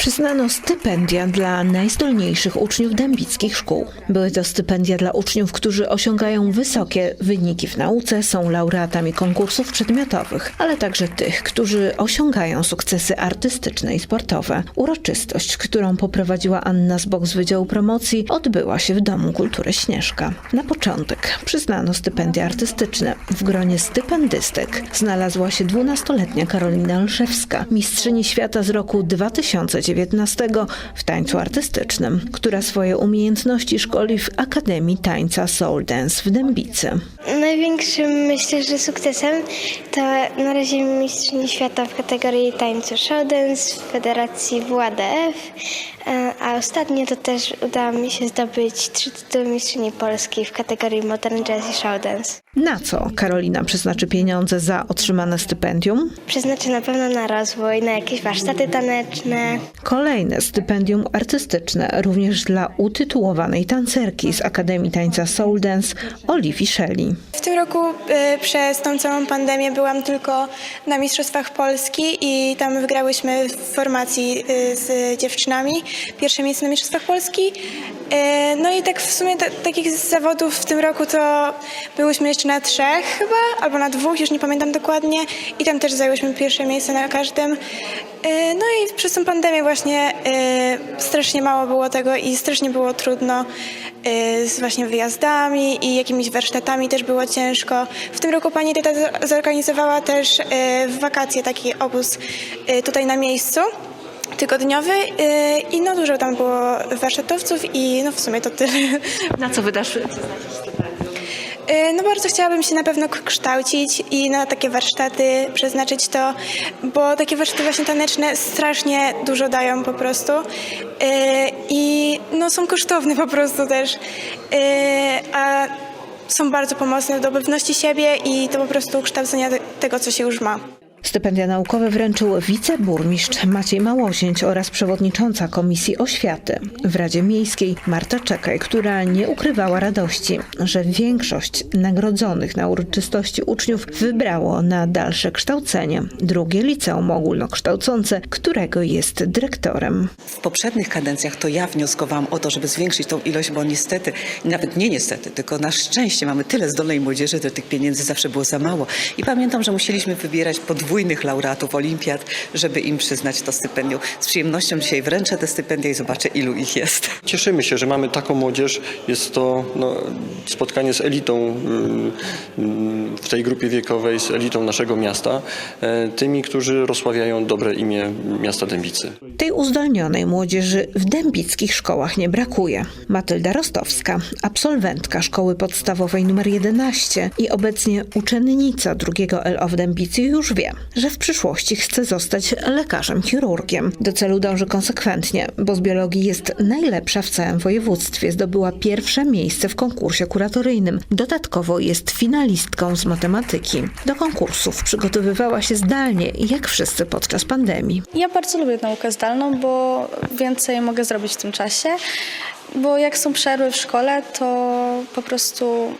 Przyznano stypendia dla najzdolniejszych uczniów dębickich szkół. Były to stypendia dla uczniów, którzy osiągają wysokie wyniki w nauce, są laureatami konkursów przedmiotowych, ale także tych, którzy osiągają sukcesy artystyczne i sportowe. Uroczystość, którą poprowadziła Anna Zbok z Wydziału Promocji, odbyła się w Domu Kultury Śnieżka. Na początek przyznano stypendia artystyczne. W gronie stypendystek znalazła się 12-letnia Karolina Lszewska, mistrzyni świata z roku 2019 w tańcu artystycznym, która swoje umiejętności szkoli w Akademii Tańca Soul Dance w Dębicy. Największym myślę, że sukcesem to na razie mistrzyni świata w kategorii tańcu show dance w Federacji WADF, e, a ostatnio to też udało mi się zdobyć trzy tytuły mistrzyni Polski w kategorii modern jazz i show dance. Na co Karolina przeznaczy pieniądze za otrzymane stypendium? Przeznaczę na pewno na rozwój, na jakieś warsztaty taneczne. Kolejne stypendium artystyczne również dla utytułowanej tancerki z Akademii Tańca Soul Dance Oliwii Shelley. W tym roku y, przez tą całą pandemię byłam tylko na Mistrzostwach Polski i tam wygrałyśmy w formacji y, z dziewczynami. Pierwsze miejsce na Mistrzostwach Polski. Y, no i tak w sumie ta, takich zawodów w tym roku to byłyśmy jeszcze na trzech chyba, albo na dwóch, już nie pamiętam dokładnie. I tam też zajęłyśmy pierwsze miejsce na każdym. Y, no i przez tą pandemię właśnie y, strasznie mało było tego i strasznie było trudno z właśnie wyjazdami i jakimiś warsztatami też było ciężko. W tym roku pani za- zorganizowała też w wakacje taki obóz tutaj na miejscu tygodniowy y, i no dużo tam było warsztatowców i no w sumie to tyle. Na co wydasz Y, No bardzo chciałabym się na pewno kształcić i na takie warsztaty przeznaczyć to, bo takie warsztaty właśnie taneczne strasznie dużo dają po prostu Y, i no są kosztowne po prostu też, a są bardzo pomocne do pewności siebie i do po prostu kształcenia te- tego, co się już ma. Stypendia naukowe wręczył wiceburmistrz Maciej Małosięć oraz przewodnicząca Komisji Oświaty w Radzie Miejskiej Marta Czekaj, która nie ukrywała radości, że większość nagrodzonych na uroczystości uczniów wybrało na dalsze kształcenie drugie liceum ogólnokształcące, którego jest dyrektorem. W poprzednich kadencjach to ja wnioskowałam o to, żeby zwiększyć tą ilość, bo niestety, nawet nie niestety, tylko na szczęście mamy tyle zdolnej młodzieży, że tych pieniędzy zawsze było za mało. I pamiętam, że musieliśmy wybierać podwójnych laureatów olimpiad, żeby im przyznać to stypendium. Z przyjemnością dzisiaj wręczę te stypendia i zobaczę, ilu ich jest. Cieszymy się, że mamy taką młodzież. Jest to no, spotkanie z elitą ym, ym, w tej grupie wiekowej, z elitą naszego miasta, e, tymi, którzy rozsławiają dobre imię miasta Dębicy. Tej uzdolnionej młodzieży w dębickich szkołach nie brakuje. Matylda Rostowska, absolwentka szkoły podstawowej nr 11 i obecnie uczennica drugiego LO w Dębicy już wie, że w przyszłości chce zostać lekarzem chirurgiem. Do celu dąży konsekwentnie, bo z biologii jest najlepsza w całym województwie. Zdobyła pierwsze miejsce w konkursie kuratoryjnym. Dodatkowo jest finalistką z matematyki. Do konkursów przygotowywała się zdalnie, jak wszyscy podczas pandemii. Ja bardzo lubię naukę zdalną, bo więcej mogę zrobić w tym czasie. Bo jak są przerwy w szkole, to po prostu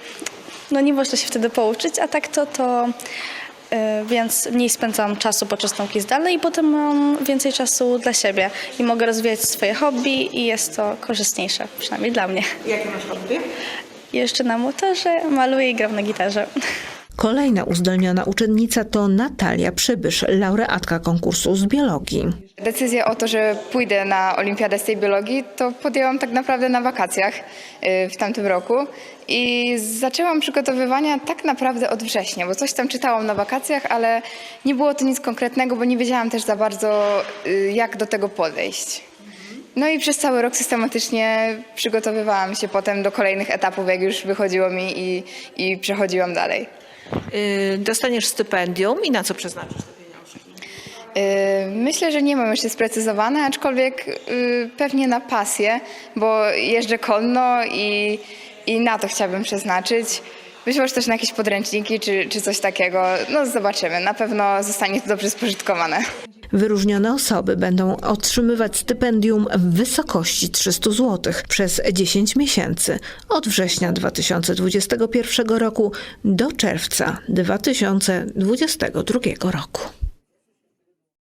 no nie można się wtedy pouczyć, a tak to to więc mniej spędzam czasu podczas nauki zdalnej i potem mam więcej czasu dla siebie i mogę rozwijać swoje hobby i jest to korzystniejsze, przynajmniej dla mnie. Jakie masz hobby? Jeszcze na motorze maluję i gram na gitarze. Kolejna uzdolniona uczennica to Natalia Przybysz, laureatka konkursu z biologii. Decyzję o to, że pójdę na olimpiadę z tej biologii, to podjęłam tak naprawdę na wakacjach y, w tamtym roku i zaczęłam przygotowywania tak naprawdę od września, bo coś tam czytałam na wakacjach, ale nie było to nic konkretnego, bo nie wiedziałam też za bardzo, y, jak do tego podejść. No i przez cały rok systematycznie przygotowywałam się potem do kolejnych etapów, jak już wychodziło mi i, i przechodziłam dalej. Y, dostaniesz stypendium i na co przeznaczysz te pieniądze? Yy, Myślę, że nie mam jeszcze sprecyzowane, aczkolwiek yy, pewnie na pasję, bo jeżdżę konno i, i na to chciałabym przeznaczyć. Być może też na jakieś podręczniki czy, czy coś takiego. No zobaczymy. Na pewno zostanie to dobrze spożytkowane. Wyróżnione osoby będą otrzymywać stypendium w wysokości 300 zł przez 10 miesięcy od września 2021 roku do czerwca 2022 roku.